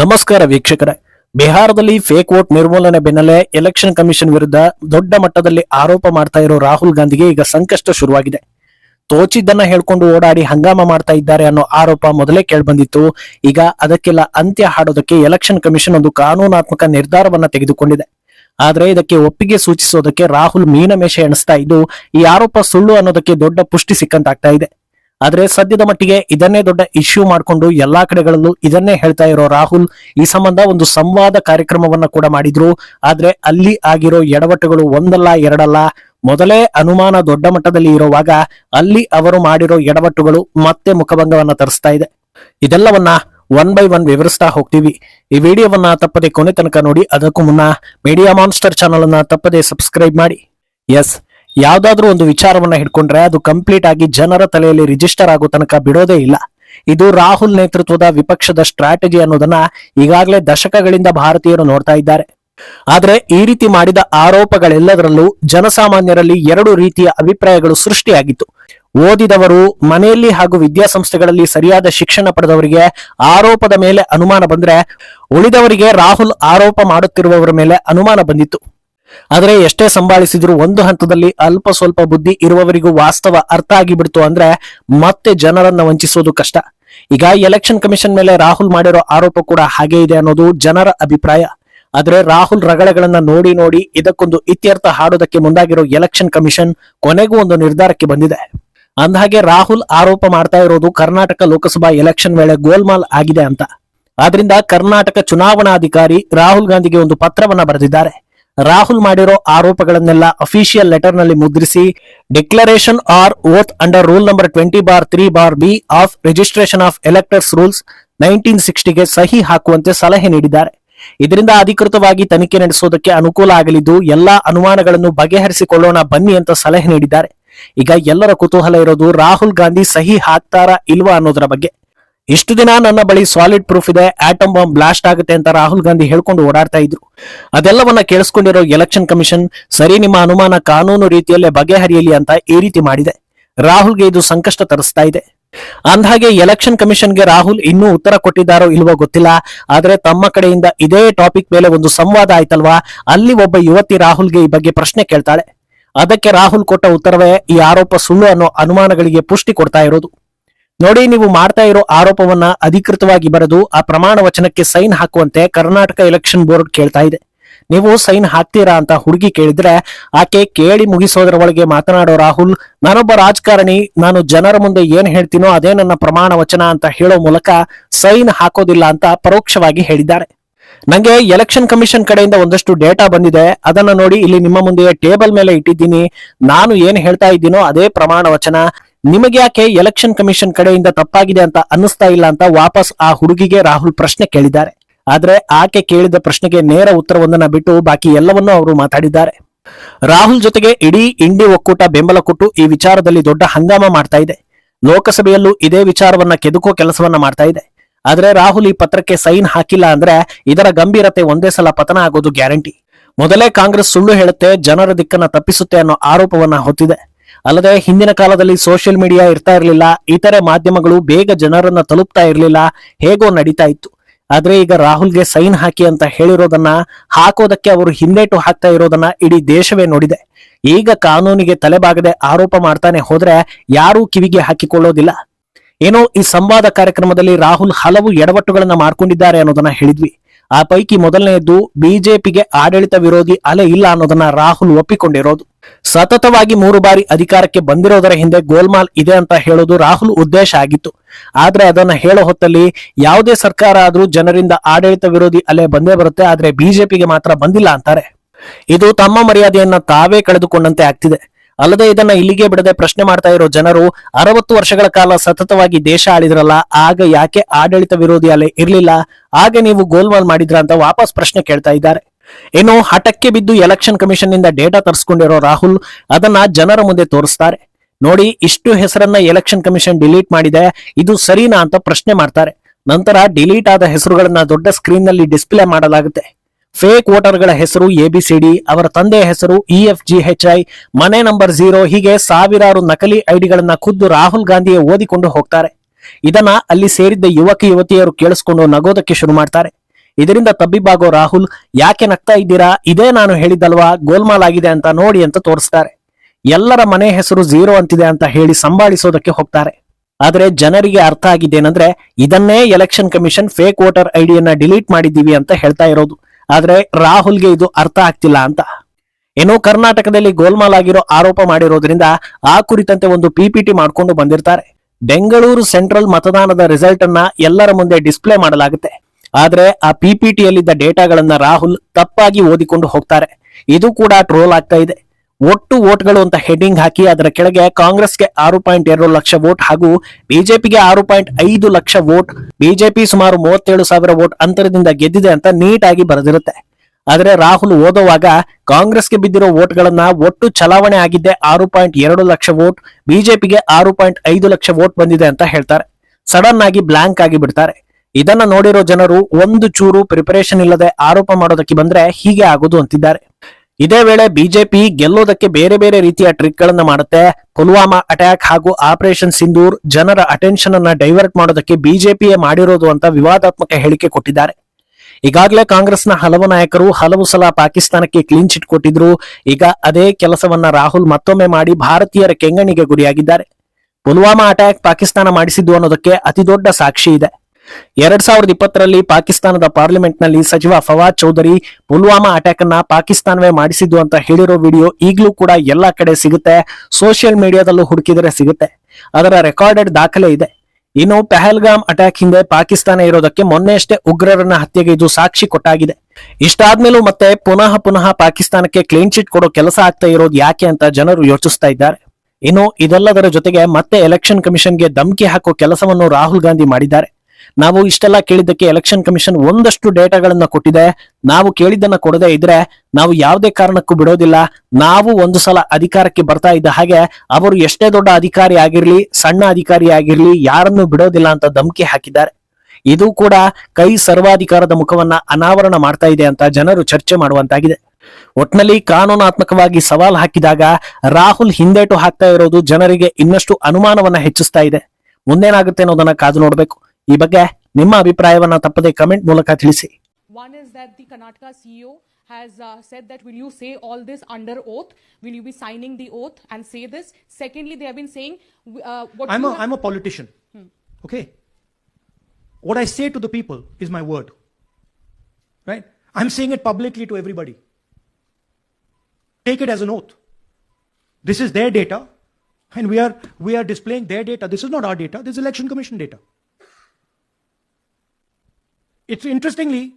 ನಮಸ್ಕಾರ ವೀಕ್ಷಕರೇ. ಬಿಹಾರದಲ್ಲಿ ಫೇಕ್ ವೋಟ್ ನಿರ್ಮೂಲನೆ ಬೆನ್ನಲ್ಲೇ ಎಲೆಕ್ಷನ್ ಕಮಿಷನ್ ವಿರುದ್ಧ ದೊಡ್ಡ ಮಟ್ಟದಲ್ಲಿ ಆರೋಪ ಮಾಡ್ತಾ ಇರೋ ರಾಹುಲ್ ಗಾಂಧಿಗೆ ಈಗ ಸಂಕಷ್ಟ ಶುರುವಾಗಿದೆ. ತೋಚಿದ್ದನ್ನ ಹೇಳ್ಕೊಂಡು ಓಡಾಡಿ ಹಂಗಾಮ ಮಾಡ್ತಾ ಇದ್ದಾರೆ ಅನ್ನೋ ಆರೋಪ ಮೊದಲೇ ಕೇಳ್ಬಂದಿತ್ತು. ಈಗ ಅದಕ್ಕೆಲ್ಲ ಅಂತ್ಯ ಹಾಡೋದಕ್ಕೆ ಎಲೆಕ್ಷನ್ ಕಮಿಷನ್ ಒಂದು ಕಾನೂನಾತ್ಮಕ ನಿರ್ಧಾರವನ್ನ ತೆಗೆದುಕೊಂಡಿದೆ. ಆದ್ರೆ ಇದಕ್ಕೆ ಒಪ್ಪಿಗೆ ಸೂಚಿಸೋದಕ್ಕೆ ರಾಹುಲ್ ಮೀನಮೇಷ ಎಣಿಸ್ತಾ ಇದ್ದು, ಈ ಆರೋಪ ಸುಳ್ಳು ಅನ್ನೋದಕ್ಕೆ ದೊಡ್ಡ ಪುಷ್ಟಿ ಸಿಕ್ಕಂತಾಗ್ತಾ ಇದೆ. ಆದ್ರೆ ಸದ್ಯದ ಮಟ್ಟಿಗೆ ಇದನ್ನೇ ದೊಡ್ಡ ಇಶ್ಯೂ ಮಾಡಿಕೊಂಡು ಎಲ್ಲಾ ಕಡೆಗಳಲ್ಲೂ ಇದನ್ನೇ ಹೇಳ್ತಾ ಇರೋ ರಾಹುಲ್ ಈ ಸಂಬಂಧ ಒಂದು ಸಂವಾದ ಕಾರ್ಯಕ್ರಮವನ್ನ ಕೂಡ ಮಾಡಿದ್ರು. ಆದ್ರೆ ಅಲ್ಲಿ ಆಗಿರೋ ಎಡವಟ್ಟುಗಳು ಒಂದಲ್ಲ, ಎರಡಲ್ಲ, ಮೊದಲೇ ಅನುಮಾನ ದೊಡ್ಡ ಮಟ್ಟದಲ್ಲಿ ಇರುವಾಗ ಅಲ್ಲಿ ಅವರು ಮಾಡಿರೋ ಎಡವಟ್ಟುಗಳು ಮತ್ತೆ ಮುಖಭಂಗವನ್ನ ತರಿಸ್ತಾ ಇದೆ. ಇದೆಲ್ಲವನ್ನ ಒನ್ ಬೈ ಒನ್ ವಿವರಿಸ್ತಾ ಹೋಗ್ತೀವಿ. ಈ ವಿಡಿಯೋವನ್ನ ತಪ್ಪದೆ ಕೊನೆ ತನಕ ನೋಡಿ, ಅದಕ್ಕೂ ಮುನ್ನ ಮೀಡಿಯಾ ಮಾನ್ಸ್ಟರ್ ಚಾನಲ್ ಅನ್ನ ತಪ್ಪದೆ ಸಬ್ಸ್ಕ್ರೈಬ್ ಮಾಡಿ. ಎಸ್ ಯಾವ್ದಾದ್ರೂ ಒಂದು ವಿಚಾರವನ್ನ ಹಿಡ್ಕೊಂಡ್ರೆ ಅದು ಕಂಪ್ಲೀಟ್ ಆಗಿ ಜನರ ತಲೆಯಲ್ಲಿ ರಿಜಿಸ್ಟರ್ ಆಗೋ ತನಕ ಬಿಡೋದೇ ಇಲ್ಲ. ಇದು ರಾಹುಲ್ ನೇತೃತ್ವದ ವಿಪಕ್ಷದ ಸ್ಟ್ರಾಟಜಿ ಅನ್ನೋದನ್ನ ಈಗಾಗಲೇ ದಶಕಗಳಿಂದ ಭಾರತೀಯರು ನೋಡ್ತಾ ಇದ್ದಾರೆ. ಆದ್ರೆ ಈ ರೀತಿ ಮಾಡಿದ ಆರೋಪಗಳೆಲ್ಲದರಲ್ಲೂ ಜನಸಾಮಾನ್ಯರಲ್ಲಿ ಎರಡು ರೀತಿಯ ಅಭಿಪ್ರಾಯಗಳು ಸೃಷ್ಟಿಯಾಗಿತ್ತು. ಓದಿದವರು, ಮನೆಯಲ್ಲಿ ಹಾಗೂ ವಿದ್ಯಾಸಂಸ್ಥೆಗಳಲ್ಲಿ ಸರಿಯಾದ ಶಿಕ್ಷಣ ಪಡೆದವರಿಗೆ ಆರೋಪದ ಮೇಲೆ ಅನುಮಾನ ಬಂದ್ರೆ ಉಳಿದವರಿಗೆ ರಾಹುಲ್ ಆರೋಪ ಮಾಡುತ್ತಿರುವವರ ಮೇಲೆ ಅನುಮಾನ ಬಂದಿತ್ತು. ಆದ್ರೆ ಎಷ್ಟೇ ಸಂಭಾಳಿಸಿದ್ರು ಒಂದು ಹಂತದಲ್ಲಿ ಅಲ್ಪ ಸ್ವಲ್ಪ ಬುದ್ಧಿ ಇರುವವರಿಗೂ ವಾಸ್ತವ ಅರ್ಥ ಆಗಿಬಿಡ್ತು ಅಂದ್ರೆ ಮತ್ತೆ ಜನರನ್ನ ವಂಚಿಸೋದು ಕಷ್ಟ. ಈಗ ಎಲೆಕ್ಷನ್ ಕಮಿಷನ್ ಮೇಲೆ ರಾಹುಲ್ ಮಾಡಿರೋ ಆರೋಪ ಕೂಡ ಹಾಗೆ ಇದೆ ಅನ್ನೋದು ಜನರ ಅಭಿಪ್ರಾಯ. ಆದ್ರೆ ರಾಹುಲ್ ರಗಳೆಗಳನ್ನ ನೋಡಿ ನೋಡಿ ಇದಕ್ಕೊಂದು ಇತ್ಯರ್ಥ ಹಾಡೋದಕ್ಕೆ ಮುಂದಾಗಿರೋ ಎಲೆಕ್ಷನ್ ಕಮಿಷನ್ ಕೊನೆಗೂ ಒಂದು ನಿರ್ಧಾರಕ್ಕೆ ಬಂದಿದೆ. ಅಂದಹಾಗೆ ರಾಹುಲ್ ಆರೋಪ ಮಾಡ್ತಾ ಇರೋದು ಕರ್ನಾಟಕ ಲೋಕಸಭಾ ಎಲೆಕ್ಷನ್ ವೇಳೆ ಗೋಲ್ಮಾಲ್ ಆಗಿದೆ ಅಂತ. ಆದ್ರಿಂದ ಕರ್ನಾಟಕ ಚುನಾವಣಾಧಿಕಾರಿ ರಾಹುಲ್ ಗಾಂಧಿಗೆ ಒಂದು ಪತ್ರವನ್ನ ಬರೆದಿದ್ದಾರೆ. ರಾಹುಲ್ ಮಾಡಿರೋ ಆರೋಪಗಳನ್ನೆಲ್ಲ ಅಫಿಷಿಯಲ್ ಲೆಟರ್ನಲ್ಲಿ ಮುದ್ರಿಸಿ declaration or oath under rule number twenty bar three bar B of registration of electors rules nineteen ಸಿಕ್ಸ್ಟಿಗೆ ಸಹಿ ಹಾಕುವಂತೆ ಸಲಹೆ ನೀಡಿದ್ದಾರೆ. ಇದರಿಂದ ಅಧಿಕೃತವಾಗಿ ತನಿಖೆ ನಡೆಸೋದಕ್ಕೆ ಅನುಕೂಲ ಆಗಲಿದ್ದು, ಎಲ್ಲಾ ಅನುಮಾನಗಳನ್ನು ಬಗೆಹರಿಸಿಕೊಳ್ಳೋಣ ಬನ್ನಿ ಅಂತ ಸಲಹೆ ನೀಡಿದ್ದಾರೆ. ಈಗ ಎಲ್ಲರ ಕುತೂಹಲ ಇರೋದು ರಾಹುಲ್ ಗಾಂಧಿ ಸಹಿ ಹಾಕ್ತಾರಾ ಇಲ್ವಾ ಅನ್ನೋದರ ಬಗ್ಗೆ. ಇಷ್ಟು ದಿನ ನನ್ನ ಬಳಿ ಸಾಲಿಡ್ ಪ್ರೂಫ್ ಇದೆ ಆಟಮ್ ಬಾಂಬ್ ಬ್ಲಾಸ್ಟ್ ಆಗುತ್ತೆ ಅಂತ ರಾಹುಲ್ ಗಾಂಧಿ ಹೇಳ್ಕೊಂಡು ಓಡಾಡ್ತಾ ಇದ್ರು. ಅದೆಲ್ಲವನ್ನ ಕೇಳಿಸ್ಕೊಂಡಿರೋ ಎಲೆಕ್ಷನ್ ಕಮಿಷನ್ ಸರಿ ನಿಮ್ಮ ಅನುಮಾನ ಕಾನೂನು ರೀತಿಯಲ್ಲೇ ಬಗೆಹರಿಯಲಿ ಅಂತ ಈ ರೀತಿ ಮಾಡಿದೆ. ರಾಹುಲ್ಗೆ ಇದು ಸಂಕಷ್ಟ ತರಿಸ್ತಾ ಇದೆ. ಅಂದ್ಹಾಗೆ ಎಲೆಕ್ಷನ್ ಕಮಿಷನ್ಗೆ ರಾಹುಲ್ ಇನ್ನೂ ಉತ್ತರ ಕೊಟ್ಟಿದ್ದಾರೋ ಇಲ್ವೋ ಗೊತ್ತಿಲ್ಲ, ಆದ್ರೆ ತಮ್ಮ ಕಡೆಯಿಂದ ಇದೇ ಟಾಪಿಕ್ ಮೇಲೆ ಒಂದು ಸಂವಾದ ಆಯ್ತಲ್ವಾ? ಅಲ್ಲಿ ಒಬ್ಬ ಯುವತಿ ರಾಹುಲ್ಗೆ ಈ ಬಗ್ಗೆ ಪ್ರಶ್ನೆ ಕೇಳ್ತಾಳೆ. ಅದಕ್ಕೆ ರಾಹುಲ್ ಕೊಟ್ಟ ಉತ್ತರವೇ ಈ ಆರೋಪ ಸುಳ್ಳು ಅನ್ನೋ ಅನುಮಾನಗಳಿಗೆ ಪುಷ್ಟಿ ಕೊಡ್ತಾ ಇರೋದು. ನೋಡಿ, ನೀವು ಮಾಡ್ತಾ ಇರೋ ಆರೋಪವನ್ನ ಅಧಿಕೃತವಾಗಿ ಬರೆದು ಆ ಪ್ರಮಾಣ ವಚನಕ್ಕೆ ಸೈನ್ ಹಾಕುವಂತೆ ಕರ್ನಾಟಕ ಎಲೆಕ್ಷನ್ ಬೋರ್ಡ್ ಕೇಳ್ತಾ ಇದೆ. ನೀವು ಸೈನ್ ಹಾಕ್ತೀರಾ ಅಂತ ಹುಡುಗಿ ಕೇಳಿದ್ರೆ, ಆಕೆ ಕೇಳಿ ಮುಗಿಸೋದ್ರ ಒಳಗೆ ಮಾತನಾಡೋ ರಾಹುಲ್, ನಾನೊಬ್ಬ ರಾಜಕಾರಣಿ, ನಾನು ಜನರ ಮುಂದೆ ಏನ್ ಹೇಳ್ತೀನೋ ಅದೇ ನನ್ನ ಪ್ರಮಾಣ ವಚನ ಅಂತ ಹೇಳೋ ಮೂಲಕ ಸೈನ್ ಹಾಕೋದಿಲ್ಲ ಅಂತ ಪರೋಕ್ಷವಾಗಿ ಹೇಳಿದ್ದಾರೆ. ನಂಗೆ ಎಲೆಕ್ಷನ್ ಕಮಿಷನ್ ಕಡೆಯಿಂದ ಒಂದಷ್ಟು ಡೇಟಾ ಬಂದಿದೆ. ಅದನ್ನ ನೋಡಿ ಇಲ್ಲಿ ನಿಮ್ಮ ಮುಂದೆ ಟೇಬಲ್ ಮೇಲೆ ಇಟ್ಟಿದ್ದೀನಿ. ನಾನು ಏನ್ ಹೇಳ್ತಾ ಇದ್ದೀನೋ ಅದೇ ಪ್ರಮಾಣ ವಚನ. ನಿಮಗೆ ಯಾಕೆ ಎಲೆಕ್ಷನ್ ಕಮಿಷನ್ ಕಡೆಯಿಂದ ತಪ್ಪಾಗಿದೆ ಅಂತ ಅನ್ನಿಸ್ತಾ ಇಲ್ಲ ಅಂತ ವಾಪಸ್ ಆ ಹುಡುಗಿಗೆ ರಾಹುಲ್ ಪ್ರಶ್ನೆ ಕೇಳಿದ್ದಾರೆ. ಆದ್ರೆ ಆಕೆ ಕೇಳಿದ ಪ್ರಶ್ನೆಗೆ ನೇರ ಉತ್ತರವೊಂದನ್ನ ಬಿಟ್ಟು ಬಾಕಿ ಎಲ್ಲವನ್ನೂ ಅವರು ಮಾತಾಡಿದ್ದಾರೆ. ರಾಹುಲ್ ಜೊತೆಗೆ ಇಡೀ ಇಂಡಿ ಒಕ್ಕೂಟ ಬೆಂಬಲ ಕೊಟ್ಟು ಈ ವಿಚಾರದಲ್ಲಿ ದೊಡ್ಡ ಹಂಗಾಮ ಮಾಡ್ತಾ ಇದೆ. ಲೋಕಸಭೆಯಲ್ಲೂ ಇದೇ ವಿಚಾರವನ್ನ ಕೆದಕೋ ಕೆಲಸವನ್ನ ಮಾಡ್ತಾ ಇದೆ. ಆದ್ರೆ ರಾಹುಲ್ ಈ ಪತ್ರಕ್ಕೆ ಸೈನ್ ಹಾಕಿಲ್ಲ ಅಂದ್ರೆ ಇದರ ಗಂಭೀರತೆ ಒಂದೇ ಸಲ ಪತನ ಆಗೋದು ಗ್ಯಾರಂಟಿ. ಮೊದಲೇ ಕಾಂಗ್ರೆಸ್ ಸುಳ್ಳು ಹೇಳುತ್ತೆ, ಜನರ ದಿಕ್ಕನ್ನ ತಪ್ಪಿಸುತ್ತೆ ಅನ್ನೋ ಆರೋಪವನ್ನ ಹೊತ್ತಿದೆ. ಅಲ್ಲದೆ ಹಿಂದಿನ ಕಾಲದಲ್ಲಿ ಸೋಷಿಯಲ್ ಮೀಡಿಯಾ ಇರ್ತಾ ಇರಲಿಲ್ಲ, ಇತರೆ ಮಾಧ್ಯಮಗಳು ಬೇಗ ಜನರನ್ನ ತಲುಪ್ತಾ ಇರಲಿಲ್ಲ, ಹೇಗೋ ನಡೀತಾ ಇತ್ತು. ಆದ್ರೆ ಈಗ ರಾಹುಲ್ಗೆ ಸೈನ್ ಹಾಕಿ ಅಂತ ಹೇಳಿರೋದನ್ನ ಹಾಕೋದಕ್ಕೆ ಅವರು ಹಿಂದೇಟು ಹಾಕ್ತಾ ಇರೋದನ್ನ ಇಡೀ ದೇಶವೇ ನೋಡಿದೆ. ಈಗ ಕಾನೂನಿಗೆ ತಲೆಬಾಗದೆ ಆರೋಪ ಮಾಡ್ತಾನೆ ಹೋದ್ರೆ ಯಾರೂ ಕಿವಿಗೆ ಹಾಕಿಕೊಳ್ಳೋದಿಲ್ಲ. ಏನೋ ಈ ಸಂವಾದ ಕಾರ್ಯಕ್ರಮದಲ್ಲಿ ರಾಹುಲ್ ಹಲವು ಎಡವಟ್ಟುಗಳನ್ನ ಮಾಡ್ಕೊಂಡಿದ್ದಾರೆ ಅನ್ನೋದನ್ನ ಹೇಳಿದ್ವಿ. ಆ ಪೈಕಿ ಮೊದಲನೆಯದ್ದು ಬಿಜೆಪಿಗೆ ಆಡಳಿತ ವಿರೋಧಿ ಅಲೆ ಇಲ್ಲ ಅನ್ನೋದನ್ನ ರಾಹುಲ್ ಒಪ್ಪಿಕೊಂಡಿರೋದು. ಸತತವಾಗಿ ಮೂರು ಬಾರಿ ಅಧಿಕಾರಕ್ಕೆ ಬಂದಿರೋದರ ಹಿಂದೆ ಗೋಲ್ಮಾಲ್ ಇದೆ ಅಂತ ಹೇಳೋದು ರಾಹುಲ್ ಉದ್ದೇಶ ಆಗಿತ್ತು. ಆದ್ರೆ ಅದನ್ನ ಹೇಳೋ ಹೊತ್ತಲ್ಲಿ ಯಾವುದೇ ಸರ್ಕಾರ ಆದ್ರೂ ಜನರಿಂದ ಆಡಳಿತ ವಿರೋಧಿ ಅಲೆ ಬಂದೇ ಬರುತ್ತೆ, ಆದ್ರೆ ಬಿಜೆಪಿಗೆ ಮಾತ್ರ ಬಂದಿಲ್ಲ ಅಂತಾರೆ. ಇದು ತಮ್ಮ ಮರ್ಯಾದೆಯನ್ನ ತಾವೇ ಕಳೆದುಕೊಂಡಂತೆ ಆಗ್ತಿದೆ. ಅಲ್ಲದೆ ಇದನ್ನ ಇಲ್ಲಿಗೆ ಬಿಡದೆ ಪ್ರಶ್ನೆ ಮಾಡ್ತಾ ಇರೋ ಜನರು ಅರವತ್ತು ವರ್ಷಗಳ ಕಾಲ ಸತತವಾಗಿ ದೇಶ ಆಳಿದ್ರಲ್ಲ, ಆಗ ಯಾಕೆ ಆಡಳಿತ ವಿರೋಧಿ ಅಲೆ ಇರ್ಲಿಲ್ಲ? ಆಗ ನೀವು ಗೋಲ್ಮಾಲ್ ಮಾಡಿದ್ರ ಅಂತ ವಾಪಸ್ ಪ್ರಶ್ನೆ ಕೇಳ್ತಾ ಇದ್ದಾರೆ. ಇನ್ನು ಹಠಕ್ಕೆ ಬಿದ್ದು ಎಲೆಕ್ಷನ್ ಕಮಿಷನ್ನಿಂದ ಡೇಟಾ ತರಿಸ್ಕೊಂಡಿರೋ ರಾಹುಲ್ ಅದನ್ನ ಜನರ ಮುಂದೆ ತೋರಿಸ್ತಾರೆ. ನೋಡಿ, ಇಷ್ಟು ಹೆಸರನ್ನ ಎಲೆಕ್ಷನ್ ಕಮಿಷನ್ ಡಿಲೀಟ್ ಮಾಡಿದೆ, ಇದು ಸರಿನಾ ಅಂತ ಪ್ರಶ್ನೆ ಮಾಡ್ತಾರೆ. ನಂತರ ಡಿಲೀಟ್ ಆದ ಹೆಸರುಗಳನ್ನ ದೊಡ್ಡ ಸ್ಕ್ರೀನ್ನಲ್ಲಿ ಡಿಸ್ಪ್ಲೇ ಮಾಡಲಾಗುತ್ತೆ. ಫೇಕ್ ವೋಟರ್ಗಳ ಹೆಸರು ಎಬಿಸಿಡಿ ಅವರ ತಂದೆಯ ಹೆಸರು E F G H I ಮನೆ ನಂಬರ್ ಝೀರೋ ಹೀಗೆ ಸಾವಿರಾರು ನಕಲಿ ಐಡಿಗಳನ್ನ ಖುದ್ದು ರಾಹುಲ್ ಗಾಂಧಿಯೇ ಓದಿಕೊಂಡು ಹೋಗ್ತಾರೆ. ಇದನ್ನ ಅಲ್ಲಿ ಸೇರಿದ್ದ ಯುವಕ ಯುವತಿಯರು ಕೇಳಿಸ್ಕೊಂಡು ನಗೋದಕ್ಕೆ ಶುರು ಮಾಡ್ತಾರೆ. ಇದರಿಂದ ತಬ್ಬಿಬ್ಬಾಗೋ ರಾಹುಲ್, ಯಾಕೆ ನಗ್ತಾ ಇದ್ದೀರಾ? ಇದೇ ನಾನು ಹೇಳಿದ್ದಲ್ವಾ? ಗೋಲ್ಮಾಲ್ ಆಗಿದೆ ಅಂತ ನೋಡಿ ಅಂತ ತೋರಿಸ್ತಾರೆ. ಎಲ್ಲರ ಮನೆ ಹೆಸರು ಝೀರೋ ಅಂತಿದೆ ಅಂತ ಹೇಳಿ ಸಂಭಾಳಿಸೋದಕ್ಕೆ ಹೋಗ್ತಾರೆ. ಆದ್ರೆ ಜನರಿಗೆ ಅರ್ಥ ಆಗಿದ್ದೇನೆಂದ್ರೆ, ಇದನ್ನೇ ಎಲೆಕ್ಷನ್ ಕಮಿಷನ್ ಫೇಕ್ ವೋಟರ್ ಐಡಿಯನ್ನ ಡಿಲೀಟ್ ಮಾಡಿದ್ದೀವಿ ಅಂತ ಹೇಳ್ತಾ ಇರೋದು. ಆದ್ರೆ ರಾಹುಲ್ಗೆ ಇದು ಅರ್ಥ ಆಗ್ತಿಲ್ಲ ಅಂತ. ಏನೋ ಕರ್ನಾಟಕದಲ್ಲಿ ಗೋಲ್ಮಾಲ್ ಆಗಿರೋ ಆರೋಪ ಮಾಡಿರೋದ್ರಿಂದ ಆ ಕುರಿತಂತೆ ಒಂದು ಪಿಪಿಟಿ ಮಾಡ್ಕೊಂಡು ಬಂದಿರ್ತಾರೆ. ಬೆಂಗಳೂರು ಸೆಂಟ್ರಲ್ ಮತದಾನದ ರಿಸಲ್ಟ್ ಅನ್ನ ಎಲ್ಲರ ಮುಂದೆ ಡಿಸ್ಪ್ಲೇ ಮಾಡಲಾಗುತ್ತೆ. ಆದ್ರೆ ಆ ಪಿಪಿಟಿಯಲ್ಲಿದ್ದ ಡೇಟಾಗಳನ್ನ ರಾಹುಲ್ ತಪ್ಪಾಗಿ ಓದಿಕೊಂಡು ಹೋಗ್ತಾರೆ. ಇದು ಕೂಡ ಟ್ರೋಲ್ ಆಗ್ತಾ ಇದೆ. ಒಟ್ಟು ವೋಟ್ಗಳು ಅಂತ ಹೆಡ್ಡಿಂಗ್ ಹಾಕಿ ಅದರ ಕೆಳಗೆ ಕಾಂಗ್ರೆಸ್ಗೆ ಆರು ಪಾಯಿಂಟ್ ಎರಡು ಲಕ್ಷ ವೋಟ್ ಹಾಗೂ ಬಿಜೆಪಿಗೆ ಆರು ಪಾಯಿಂಟ್ ಐದು ಲಕ್ಷ ವೋಟ್, ಬಿಜೆಪಿ ಸುಮಾರು ಮೂವತ್ತೇಳು ಸಾವಿರ ವೋಟ್ ಅಂತರದಿಂದ ಗೆದ್ದಿದೆ ಅಂತ ನೀಟಾಗಿ ಬರೆದಿರುತ್ತೆ. ಆದರೆ ರಾಹುಲ್ ಓದುವಾಗ ಕಾಂಗ್ರೆಸ್ಗೆ ಬಿದ್ದಿರೋ ವೋಟ್ಗಳನ್ನ ಒಟ್ಟು ಚಲಾವಣೆ ಆಗಿದ್ದೆ ಆರು ಪಾಯಿಂಟ್ ಎರಡು ಲಕ್ಷ ವೋಟ್, ಬಿಜೆಪಿಗೆ ಆರು ಪಾಯಿಂಟ್ ಐದು ಲಕ್ಷ ವೋಟ್ ಬಂದಿದೆ ಅಂತ ಹೇಳ್ತಾರೆ. ಸಡನ್ ಆಗಿ ಬ್ಲಾಂಕ್ ಆಗಿ ಬಿಡ್ತಾರೆ. ಇದನ್ನ ನೋಡಿರೋ ಜನರು ಒಂದು ಚೂರು ಪ್ರಿಪರೇಷನ್ ಇಲ್ಲದೆ ಆರೋಪ ಮಾಡೋದಕ್ಕೆ ಬಂದ್ರೆ ಹೀಗೆ ಆಗೋದು ಅಂತಿದ್ದಾರೆ. ಇದೇ ವೇಳೆ ಬಿಜೆಪಿ ಗೆಲ್ಲೋದಕ್ಕೆ ಬೇರೆ ಬೇರೆ ರೀತಿಯ ಟ್ರಿಕ್ ಗಳನ್ನ ಮಾಡುತ್ತೆ. ಪುಲ್ವಾಮಾ ಅಟ್ಯಾಕ್ ಹಾಗೂ ಆಪರೇಷನ್ ಸಿಂಧೂರ್ ಜನರ ಅಟೆನ್ಷನ್ ಅನ್ನ ಡೈವರ್ಟ್ ಮಾಡೋದಕ್ಕೆ ಬಿಜೆಪಿಯೇ ಮಾಡಿರೋದು ಅಂತ ವಿವಾದಾತ್ಮಕ ಹೇಳಿಕೆ ಕೊಟ್ಟಿದ್ದಾರೆ. ಈಗಾಗಲೇ ಕಾಂಗ್ರೆಸ್ನ ಹಲವು ನಾಯಕರು ಹಲವು ಸಲ ಪಾಕಿಸ್ತಾನಕ್ಕೆ ಕ್ಲೀನ್ ಚಿಟ್ ಕೊಟ್ಟಿದ್ರು. ಈಗ ಅದೇ ಕೆಲಸವನ್ನ ರಾಹುಲ್ ಮತ್ತೊಮ್ಮೆ ಮಾಡಿ ಭಾರತೀಯರ ಕೆಂಗಣಿಗೆ ಗುರಿಯಾಗಿದ್ದಾರೆ. ಪುಲ್ವಾಮಾ ಅಟ್ಯಾಕ್ ಪಾಕಿಸ್ತಾನ ಮಾಡಿಸಿದ್ದು ಅನ್ನೋದಕ್ಕೆ ಅತಿದೊಡ್ಡ ಸಾಕ್ಷಿ ಇದೆ. ಎರಡ್ ಸಾವಿರದ ಇಪ್ಪತ್ತರಲ್ಲಿ ಪಾಕಿಸ್ತಾನದ ಪಾರ್ಲಿಮೆಂಟ್ನಲ್ಲಿ ಸಚಿವ ಫವಾದ್ ಚೌಧರಿ ಪುಲ್ವಾಮಾ ಅಟ್ಯಾಕ್ ಅನ್ನ ಪಾಕಿಸ್ತಾನವೇ ಮಾಡಿಸಿದ್ದು ಅಂತ ಹೇಳಿರೋ ವಿಡಿಯೋ ಈಗಲೂ ಕೂಡ ಎಲ್ಲಾ ಕಡೆ ಸಿಗುತ್ತೆ. ಸೋಷಿಯಲ್ ಮೀಡಿಯಾದಲ್ಲೂ ಹುಡುಕಿದರೆ ಸಿಗುತ್ತೆ. ಅದರ ರೆಕಾರ್ಡೆಡ್ ದಾಖಲೆ ಇದೆ. ಇನ್ನು ಪೆಹಲ್ಗಾಮ್ ಅಟ್ಯಾಕ್ ಹಿಂದೆ ಪಾಕಿಸ್ತಾನ ಇರೋದಕ್ಕೆ ಮೊನ್ನೆಯಷ್ಟೇ ಉಗ್ರರನ್ನ ಹತ್ಯೆಗೆ ಇದು ಸಾಕ್ಷಿ ಕೊಟ್ಟಾಗಿದೆ. ಇಷ್ಟಾದ್ಮೇಲೂ ಮತ್ತೆ ಪುನಃ ಪುನಃ ಪಾಕಿಸ್ತಾನಕ್ಕೆ ಕ್ಲೀನ್ ಚಿಟ್ ಕೊಡೋ ಕೆಲಸ ಆಗ್ತಾ ಇರೋದು ಯಾಕೆ ಅಂತ ಜನರು ಯೋಚಿಸ್ತಾ ಇದ್ದಾರೆ. ಇನ್ನು ಇದೆಲ್ಲದರ ಜೊತೆಗೆ ಮತ್ತೆ ಎಲೆಕ್ಷನ್ ಕಮಿಷನ್ಗೆ ಧಮಕಿ ಹಾಕೋ ಕೆಲಸವನ್ನು ರಾಹುಲ್ ಗಾಂಧಿ ಮಾಡಿದ್ದಾರೆ. ನಾವು ಇಷ್ಟೆಲ್ಲ ಕೇಳಿದ್ದಕ್ಕೆ ಎಲೆಕ್ಷನ್ ಕಮಿಷನ್ ಒಂದಷ್ಟು ಡೇಟಾಗಳನ್ನ ಕೊಟ್ಟಿದೆ. ನಾವು ಕೇಳಿದ್ದನ್ನ ಕೊಡದೇ ಇದ್ರೆ ನಾವು ಯಾವುದೇ ಕಾರಣಕ್ಕೂ ಬಿಡೋದಿಲ್ಲ. ನಾವು ಒಂದು ಸಲ ಅಧಿಕಾರಕ್ಕೆ ಬರ್ತಾ ಇದ್ದ ಹಾಗೆ ಅವರು ಎಷ್ಟೇ ದೊಡ್ಡ ಅಧಿಕಾರಿ ಆಗಿರ್ಲಿ, ಸಣ್ಣ ಅಧಿಕಾರಿ ಆಗಿರ್ಲಿ, ಯಾರನ್ನು ಬಿಡೋದಿಲ್ಲ ಅಂತ ಧಮಕಿ ಹಾಕಿದ್ದಾರೆ. ಇದು ಕೂಡ ಕೈ ಸರ್ವಾಧಿಕಾರದ ಮುಖವನ್ನ ಅನಾವರಣ ಮಾಡ್ತಾ ಇದೆ ಅಂತ ಜನರು ಚರ್ಚೆ ಮಾಡುವಂತಾಗಿದೆ. ಒಟ್ನಲ್ಲಿ ಕಾನೂನಾತ್ಮಕವಾಗಿ ಸವಾಲ್ ಹಾಕಿದಾಗ ರಾಹುಲ್ ಹಿಂದೇಟು ಹಾಕ್ತಾ ಇರೋದು ಜನರಿಗೆ ಇನ್ನಷ್ಟು ಅನುಮಾನವನ್ನ ಹೆಚ್ಚಿಸ್ತಾ ಇದೆ. ಮುಂದೇನಾಗುತ್ತೆ ಅನ್ನೋದನ್ನ ಕಾದು ನೋಡ್ಬೇಕು. ಈ ಬಗ್ಗೆ ನಿಮ್ಮ ಅಭಿಪ್ರಾಯವನ್ನ ತಪ್ಪದೆ ಕಮೆಂಟ್ ಮೂಲಕ ತಿಳಿಸಿ One is that the Karnataka CEO has uh, said that will you say all this under oath? Will you be signing the oath and say this? Secondly, they have been saying uh, what I'm you a, have- I'm a politician. Okay? What I say to the people is my word. Right? I'm saying it publicly to everybody. Take it as an oath. This is their data, and we are we are displaying their data. This is not our data, this is election commission data. It's interestingly,